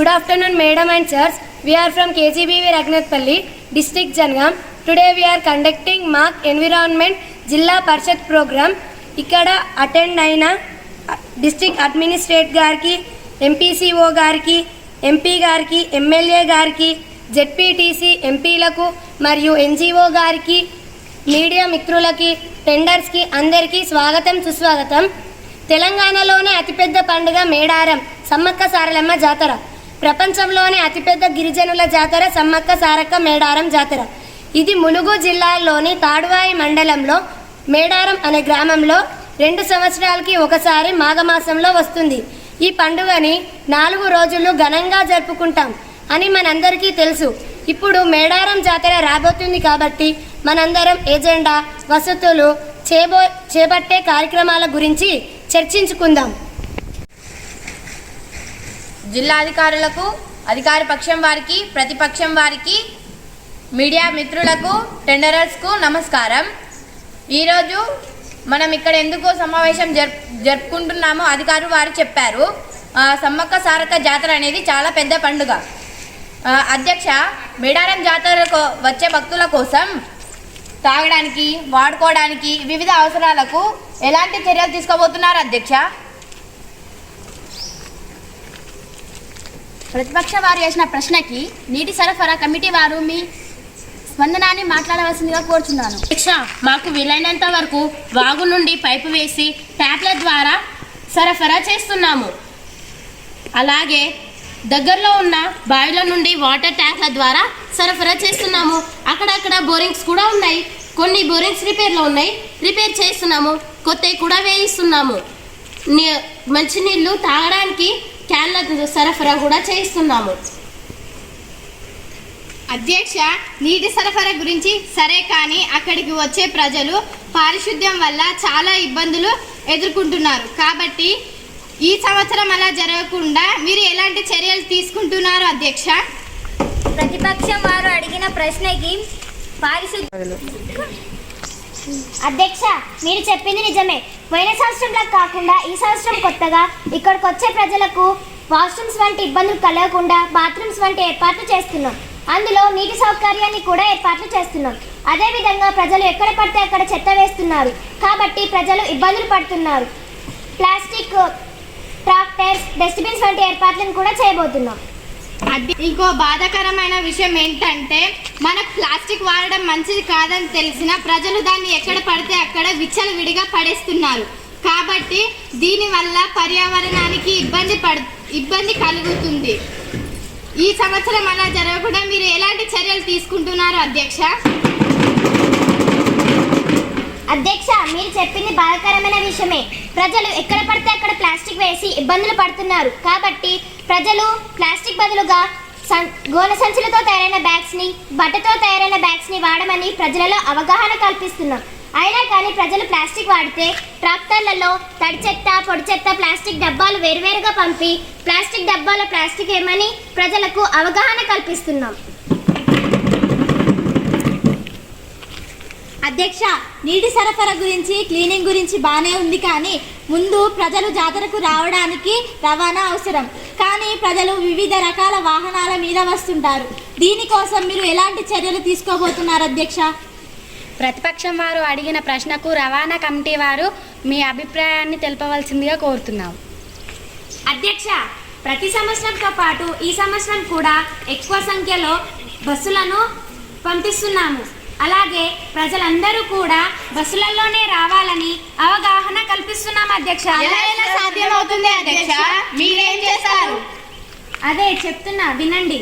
Good afternoon, madam and sirs. We are from KGBV Ragnatpalli, district Janagam. Today we are conducting mock environment జిల్లా పరిషత్ programme ఇక్కడ attend అయిన district administrate గారికి MPCO గారికి MP గారికి MLA గారికి ZPTC ఎంపీలకు మరియు ఎన్జిఓ గారికి మీడియా మిత్రులకి టెండర్స్కి అందరికీ స్వాగతం సుస్వాగతం తెలంగాణలోనే అతిపెద్ద పండుగ మేడారం సమ్మక్క సారలమ్మ జాతర ప్రపంచంలోనే అతిపెద్ద గిరిజనుల జాతర సమ్మక్క సారక్క మేడారం జాతర. ఇది ములుగు జిల్లాలోని తాడువాయి మండలంలో మేడారం అనే గ్రామంలో రెండు సంవత్సరాలకి ఒకసారి మాఘమాసంలో వస్తుంది. ఈ పండుగని నాలుగు రోజులు ఘనంగా జరుపుకుంటాం అని మనందరికీ తెలుసు. ఇప్పుడు మేడారం జాతర రాబోతుంది కాబట్టి మనందరం ఎజెండా వసతులు చేబో చేపట్టే కార్యక్రమాల గురించి చర్చించుకుందాం. జిల్లాధికారులకు అధికార పక్షం వారికి ప్రతిపక్షం వారికి మీడియా మిత్రులకు టెండరర్స్కు నమస్కారం. ఈరోజు మనం ఇక్కడ ఎందుకు సమావేశం జరుపు జరుపుకుంటున్నామో అధికారులు వారు చెప్పారు. సమ్మక్క సారక్క జాతర అనేది చాలా పెద్ద పండుగ. అధ్యక్ష మేడారం జాతరకు వచ్చే భక్తుల కోసం తాగడానికి వాడుకోవడానికి వివిధ అవసరాలకు ఎలాంటి చర్యలు తీసుకోబోతున్నారు అధ్యక్ష? ప్రతిపక్ష వారు వేసిన ప్రశ్నకి నీటి సరఫరా కమిటీ వారు మీ స్పందనాన్ని మాట్లాడవలసిందిగా కోరుచున్నాను. శిక్ష మాకు వీలైనంత వరకు వాగు నుండి పైపు వేసి ట్యాప్ల ద్వారా సరఫరా చేస్తున్నాము. అలాగే దగ్గరలో ఉన్న బావిల నుండి వాటర్ ట్యాంక్ల ద్వారా సరఫరా చేస్తున్నాము. అక్కడక్కడ బోరింగ్స్ కూడా ఉన్నాయి. కొన్ని బోరింగ్స్ రిపేర్లో ఉన్నాయి. రిపేర్ చేస్తున్నాము. కొత్తవి కూడా వేయిస్తున్నాము. నీ మంచినీళ్ళు తాగడానికి క్యాన్ల సరఫరా కూడా చేయిస్తున్నాము. అధ్యక్ష నీటి సరఫరా గురించి సరే కానీ అక్కడికి వచ్చే ప్రజలు పారిశుద్ధ్యం వల్ల చాలా ఇబ్బందులు ఎదుర్కొంటున్నారు. కాబట్టి ఈ సంవత్సరం అలా జరగకుండా మీరు ఎలాంటి చర్యలు తీసుకుంటున్నారు అధ్యక్ష? ప్రతిపక్షం వారు అడిగిన ప్రశ్నకి పారిశుద్ధ అధ్యక్ష మీరు చెప్పింది నిజమే. పోయిన సంవత్సరంలా కాకుండా ఈ సంవత్సరం కొత్తగా ఇక్కడికి వచ్చే ప్రజలకు వాష్రూమ్స్ వంటి ఇబ్బందులు కలగకుండా బాత్రూమ్స్ వంటి ఏర్పాట్లు చేస్తున్నాం. అందులో నీటి సౌకర్యాన్ని కూడా ఏర్పాట్లు చేస్తున్నాం. అదేవిధంగా ప్రజలు ఎక్కడ పడితే అక్కడ చెత్త వేస్తున్నారు. కాబట్టి ప్రజలు ఇబ్బందులు పడుతున్నారు. ప్లాస్టిక్ ట్రాక్టర్స్ డస్ట్బిన్స్ వంటి ఏర్పాట్లను కూడా చేయబోతున్నాం. అది ఇంకో బాధాకరమైన విషయం ఏంటంటే మనకు ప్లాస్టిక్ వాడడం మంచిది కాదని తెలిసిన ప్రజలు దాన్ని ఎక్కడ పడితే అక్కడ విచ్చలవిడిగా పడేస్తున్నారు. కాబట్టి దీనివల్ల పర్యావరణానికి ఇబ్బంది పడు ఇబ్బంది కలుగుతుంది. ఈ సంవత్సరం అలా జరగకుండా మీరు ఎలాంటి చర్యలు తీసుకుంటున్నారు అధ్యక్ష? అధ్యక్ష మీరు చెప్పింది బాధాకరమైన విషయమే. ప్రజలు ఎక్కడ పడితే అక్కడ ప్లాస్టిక్ వేసి ఇబ్బందులు పడుతున్నారు. కాబట్టి ప్రజలు ప్లాస్టిక్ బదులుగా సం- గోనె సంచులతో తయారైన బ్యాగ్స్ని బట్టతో తయారైన బ్యాగ్స్ని వాడమని ప్రజలలో అవగాహన కల్పిస్తున్నాం. అయినా కానీ ప్రజలు ప్లాస్టిక్ వాడితే ట్రాక్టర్లలో తడి చెత్త పొడి చెత్త ప్లాస్టిక్ డబ్బాలు వేరువేరుగా పంపి ప్లాస్టిక్ డబ్బాల ప్లాస్టిక్ ఏమని ప్రజలకు అవగాహన కల్పిస్తున్నాం. అధ్యక్ష నీటి సరఫరా గురించి క్లీనింగ్ గురించి బాగానే ఉంది కానీ ముందు ప్రజలు జాతరకు రావడానికి రవాణా అవసరం. కానీ ప్రజలు వివిధ రకాల వాహనాల మీద వస్తుంటారు. దీనికోసం మీరు ఎలాంటి చర్యలు తీసుకోబోతున్నారు అధ్యక్ష? ప్రతిపక్షం వారు అడిగిన ప్రశ్నకు రవాణా కమిటీ వారు మీ అభిప్రాయాన్ని తెలపవలసిందిగా కోరుతున్నాం. అధ్యక్ష ప్రతి సంవత్సరంతో పాటు ఈ సంవత్సరం కూడా ఎక్కువ సంఖ్యలో బస్సులను పంపిస్తున్నాము. అలాగే ప్రజలందరూ కూడా బస్సులలోనే రావాలని అవగాహన కల్పిస్తున్నాం అధ్యక్ష. సాధ్యమవుతుంది అధ్యక్ష? మీరేం చేస్తారు? అదే చెప్తున్నా వినండి.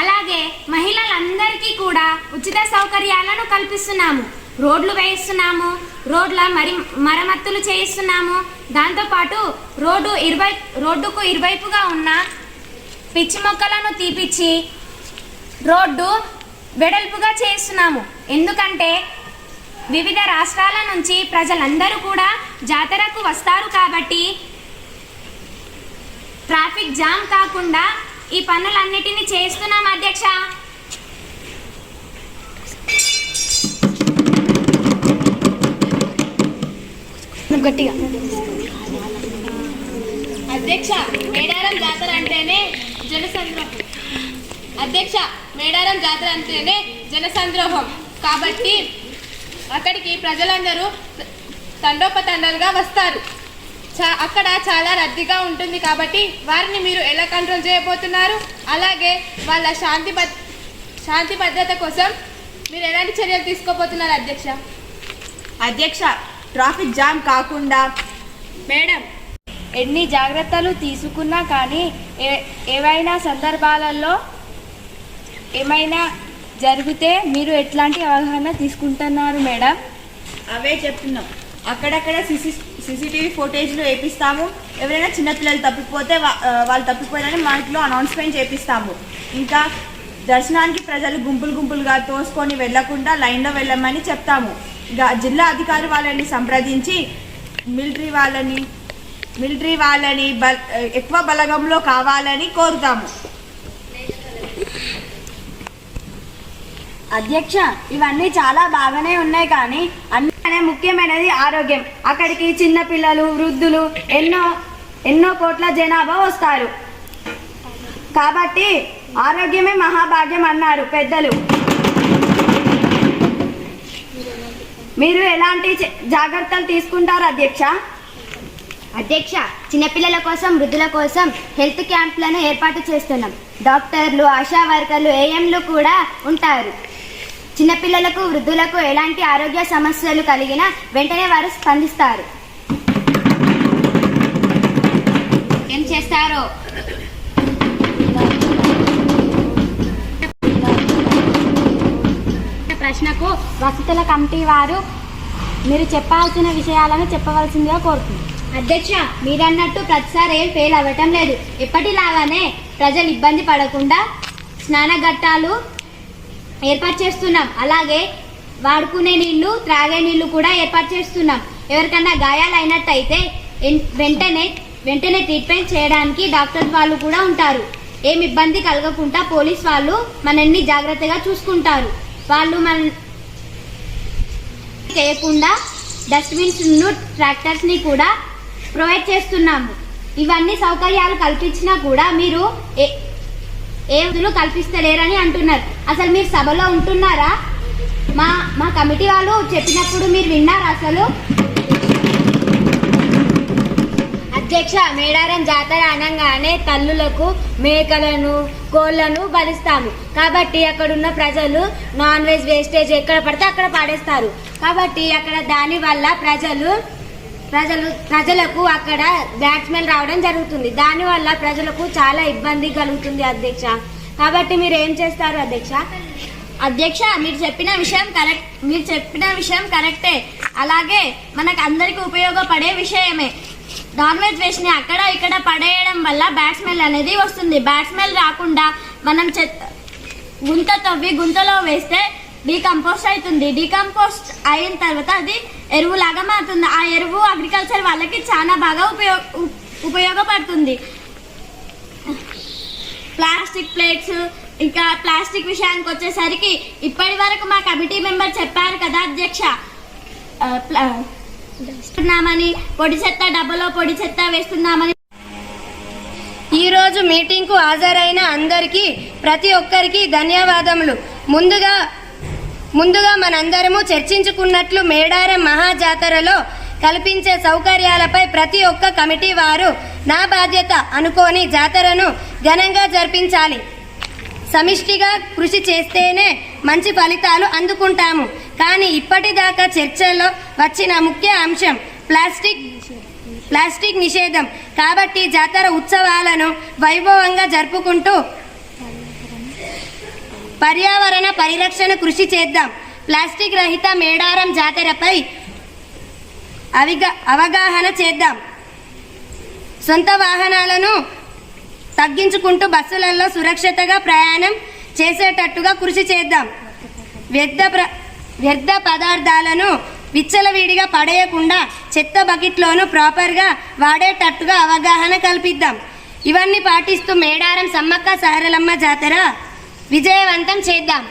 అలాగే మహిళలందరికీ కూడా ఉచిత సౌకర్యాలను కల్పిస్తున్నాము. రోడ్లు వేయిస్తున్నాము రోడ్ల మరి మరమ్మతులు చేయిస్తున్నాము. దాంతోపాటు రోడ్డు ఇరువై రోడ్డుకు ఇరువైపుగా ఉన్న పిచ్చి మొక్కలను తీపిచ్చి రోడ్డు వెడల్పుగా చేస్తున్నాము. ఎందుకంటే వివిధ రాష్ట్రాల నుంచి ప్రజలందరూ కూడా జాతరకు వస్తారు కాబట్టి ట్రాఫిక్ జామ్ కాకుండా ఈ పనులన్నిటిని చేస్తున్నాం అధ్యక్ష. గట్టిగా. అధ్యక్ష మేడారం జాతర అంటేనే జనసంద్రోహం అధ్యక్ష మేడారం జాతర అంటేనే జనసంద్రోహం. కాబట్టి అక్కడికి ప్రజలందరూ తండోపతండాలుగా వస్తారు. చా అక్కడ చాలా రద్దీగా ఉంటుంది కాబట్టి వారిని మీరు ఎలా కంట్రోల్ చేయబోతున్నారు? అలాగే వాళ్ళ శాంతి భద్ శాంతి భద్రత కోసం మీరు ఎలాంటి చర్యలు తీసుకోబోతున్నారు అధ్యక్ష? అధ్యక్ష ట్రాఫిక్ జామ్ కాకుండా మేడం ఎన్ని జాగ్రత్తలు తీసుకున్నా కానీ ఏ ఏవైనా సందర్భాలలో ఏమైనా జరిగితే మీరు ఎట్లాంటి అవగాహన తీసుకుంటున్నారు మేడం? అవే చెప్తున్నాం. అక్కడక్కడ సిసి సీసీటీవీ ఫుటేజ్లు వేపిస్తాము. ఎవరైనా చిన్నపిల్లలు తప్పిపోతే వాళ్ళు తప్పిపోయారని మా ఇంట్లో అనౌన్స్మెంట్ చేపిస్తాము. ఇంకా దర్శనానికి ప్రజలు గుంపులు గుంపులుగా తోసుకొని వెళ్ళకుండా లైన్లో వెళ్ళమని చెప్తాము. జిల్లా అధికారి వాళ్ళని సంప్రదించి మిలిటరీ వాళ్ళని మిలిటరీ వాళ్ళని బ ఎక్కువ బలగంలో కావాలని కోరుతాము. అధ్యక్ష ఇవన్నీ చాలా బాగానే ఉన్నాయి కానీ అన్నినే ముఖ్యమైనది ఆరోగ్యం. అక్కడికి చిన్న పిల్లలు వృద్ధులు ఎన్నో ఎన్నో కోట్ల జనాభా వస్తారు. కాబట్టి ఆరోగ్యమే మహాభాగ్యం అన్నారు పెద్దలు. మీరు ఎలాంటి జాగ్రత్తలు తీసుకుంటారు అధ్యక్ష? అధ్యక్ష చిన్నపిల్లల కోసం వృద్ధుల కోసం హెల్త్ క్యాంప్లను ఏర్పాటు చేస్తున్నాం. డాక్టర్లు ఆశా వర్కర్లు ఏఎంలు కూడా ఉంటారు. చిన్నపిల్లలకు వృద్ధులకు ఎలాంటి ఆరోగ్య సమస్యలు కలిగినా వెంటనే వారు స్పందిస్తారు. ఏం చేస్తారో? ప్రశ్నకు వసతుల కమిటీ వారు మీరు చెప్పాల్సిన విషయాలను చెప్పవలసిందిగా కోరుతుంది అధ్యక్ష మీరన్నట్టు ప్రతిసారి ఏం ఫెయిల్ అవ్వటం లేదు. ఎప్పటిలాగానే ప్రజలు ఇబ్బంది పడకుండా స్నానఘట్టాలు ఏర్పాటు చేస్తున్నాం. అలాగే వాడుకునే నీళ్ళు త్రాగే నీళ్ళు కూడా ఏర్పాటు చేస్తున్నాం. ఎవరికన్నా గాయాలైనట్టయితే వెంటనే వెంటనే ట్రీట్మెంట్ చేయడానికి డాక్టర్ వాళ్ళు కూడా ఉంటారు. ఏమి ఇబ్బంది కలగకుండా పోలీస్ వాళ్ళు మనల్ని జాగ్రత్తగా చూసుకుంటారు. వాళ్ళు మన చేయకుండా డస్ట్బిన్స్ ట్రాక్టర్స్ని కూడా ప్రొవైడ్ చేస్తున్నాము. ఇవన్నీ సౌకర్యాలు కల్పించినా కూడా మీరు ఏ వదులు కల్పిస్తలేరని అంటున్నారు. అసలు మీరు సభలో ఉంటున్నారా? మా మా కమిటీ వాళ్ళు చెప్పినప్పుడు మీరు విన్నారా అసలు? అధ్యక్ష మేడారం జాతర అనగానే తల్లులకు మేకలను కోళ్ళను బలిస్తాము. కాబట్టి అక్కడున్న ప్రజలు నాన్ వెజ్ వేస్టేజ్ ఎక్కడ పడితే అక్కడ పాడేస్తారు. కాబట్టి అక్కడ దాని వల్ల ప్రజలు ప్రజలు ప్రజలకు అక్కడ బ్యాట్స్మెన్ రావడం జరుగుతుంది. దానివల్ల ప్రజలకు చాలా ఇబ్బంది కలుగుతుంది అధ్యక్ష. కాబట్టి మీరు ఏం చేస్తారు అధ్యక్ష? అధ్యక్ష మీరు చెప్పిన విషయం కరెక్ట్ మీరు చెప్పిన విషయం కరెక్టే. అలాగే మనకు అందరికీ ఉపయోగపడే విషయమే. నాన్ వెజ్ వేస్ట్ అక్కడ ఇక్కడ పడేయడం వల్ల బ్యాడ్ స్మెల్ అనేది వస్తుంది. బ్యాడ్ స్మెల్ రాకుండా మనం చెత్త గుంత తవ్వి గుంతలో వేస్తే డీకంపోస్ట్ అవుతుంది. డీకంపోస్ట్ అయిన తర్వాత అది ఎరువులాగా మారుతుంది. ఆ ఎరువు అగ్రికల్చర్ వాళ్ళకి చాలా బాగా ఉపయోగ ఉపయోగపడుతుంది. ప్లాస్టిక్ ప్లేట్స్ ఇంకా ప్లాస్టిక్ విషయానికి వచ్చేసరికి ఇప్పటి వరకు మా కమిటీ మెంబర్ చెప్పారు కదా అధ్యక్ష. వేస్తున్నామని పొడి చెత్త డబ్బలో పొడి చెత్త వేస్తున్నామని. ఈరోజు మీటింగ్కు హాజరైన అందరికీ ప్రతి ఒక్కరికి ధన్యవాదములు. ముందుగా ముందుగా మనందరము చర్చించుకున్నట్లు మేడారం మహాజాతరలో కల్పించే సౌకర్యాలపై ప్రతి ఒక్క కమిటీ వారు నా బాధ్యత అనుకోని జాతరను ఘనంగా జరిపించాలి. సమిష్టిగా కృషి చేస్తేనే మంచి ఫలితాలు అందుకుంటాము. కానీ ఇప్పటిదాకా చర్చలో వచ్చిన ముఖ్య అంశం ప్లాస్టిక్ ప్లాస్టిక్ నిషేధం. కాబట్టి జాతర ఉత్సవాలను వైభవంగా జరుపుకుంటూ పర్యావరణ పరిరక్షణ కృషి చేద్దాం. ప్లాస్టిక్ రహిత మేడారం జాతరపై అవిగా అవగాహన చేద్దాం. సొంత వాహనాలను తగ్గించుకుంటూ బస్సులలో సురక్షితగా ప్రయాణం చేసేటట్టుగా కృషి చేద్దాం. వ్యర్థ ప్ర- వ్యర్థ పదార్థాలను విచ్చలవిడిగా పడేయకుండా చెత్త బకెట్లోను ప్రాపర్గా వాడేటట్టుగా అవగాహన కల్పిద్దాం. ఇవన్నీ పాటిస్తూ మేడారం సమ్మక్క సహరలమ్మ జాతర విజయవంతం చేద్దాం.